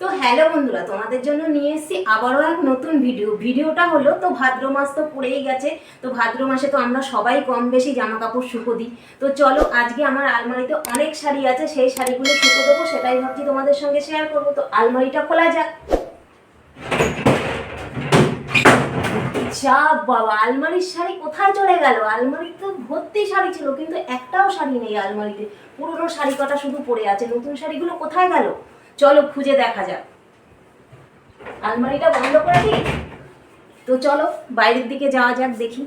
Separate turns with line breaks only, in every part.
তো হ্যালো বন্ধুরা, তোমাদের জন্য নিয়ে এসেছি আবারও এক নতুন ভিডিও ভিডিওটা হলো, তো ভাদ্র মাস তো পড়েই গেছে, তো ভাদ্র মাসে তো আমরা সবাই কম বেশি জামা কাপড় শুকো দিই। তো চলো, আজকে আমার আলমারিতে অনেক শাড়ি আছে, সেই শাড়িগুলো শুকো দেবো, সেটাই ভাবছি তোমাদের সঙ্গে শেয়ার করব। তো আলমারিটা খোলা যাক। যা বাবা, আলমারির শাড়ি কোথায় চলে গেল? আলমারি তো ভর্তি শাড়ি ছিল, কিন্তু একটাও শাড়ি নেই আলমারিতে। পুরনো শাড়ি কটা শুধু পড়ে আছে? নতুন শাড়িগুলো কোথায় গেল? চলো খুঁজে দেখা যাক। আলমারিটা বন্ধ করে দিই? তো চলো, বাইরের দিকে যাওয়া যাক দেখি।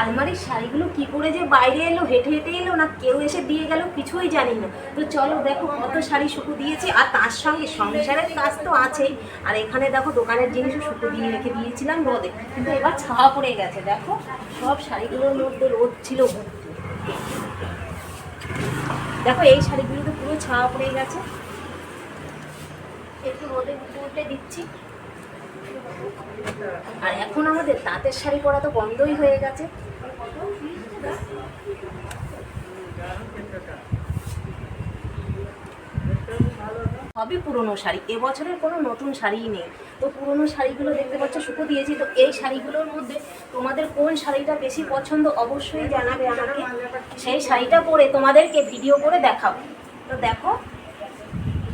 আলমারির শাড়িগুলো কি করে যে বাইরে এলো, হেঁটে হেঁটে এলো, না কেউ এসে দিয়ে গেল, কিছুই জানি না। তো চলো দেখো কত শাড়ি শুকু দিয়েছি, আর তার সঙ্গে সংসারের কাজ তো আছেই। আর এখানে দেখো দোকানের জিনিসও শুকু দিয়ে রেখে দিয়েছিলাম রোদে। কিন্তু এবার ছাওয়া পড়ে গেছে, দেখো, সব শাড়িগুলোর মধ্যে রোদ ছিল দেখো এই শাড়িগুলো ছাওয়া পড়ে গেছে। একটু রোদে উল্টে দিচ্ছি। আর এখন আমাদের তাঁতের শাড়ি পরা তো বন্ধই হয়ে গেছে। সবই পুরনো শাড়ি। এবছরের কোনো নতুন শাড়িই নেই। তো পুরনো শাড়িগুলো দেখতে পাচ্ছ, শুকো দিয়েছি। তো এই শাড়িগুলোর মধ্যে তোমাদের কোন শাড়িটা বেশি পছন্দ অবশ্যই জানাবে আমাকে। সেই শাড়িটা পরে তোমাদেরকে ভিডিও করে দেখাবো। তো দেখো,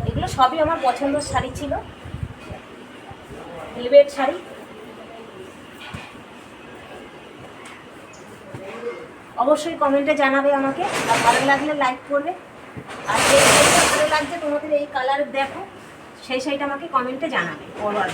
এগুলো সবই আমার পছন্দের শাড়ি ছিল। ভেলভেট শাড়ি। অবশ্যই কমেন্টে জানাবে আমাকে, আর ভালো লাগলে লাইক করবে। আর যে শাড়িটা ভালো লাগছে তোমাদের এই কালার দেখো, সেই শাড়িটা আমাকে কমেন্টে জানাবে। অর্ডার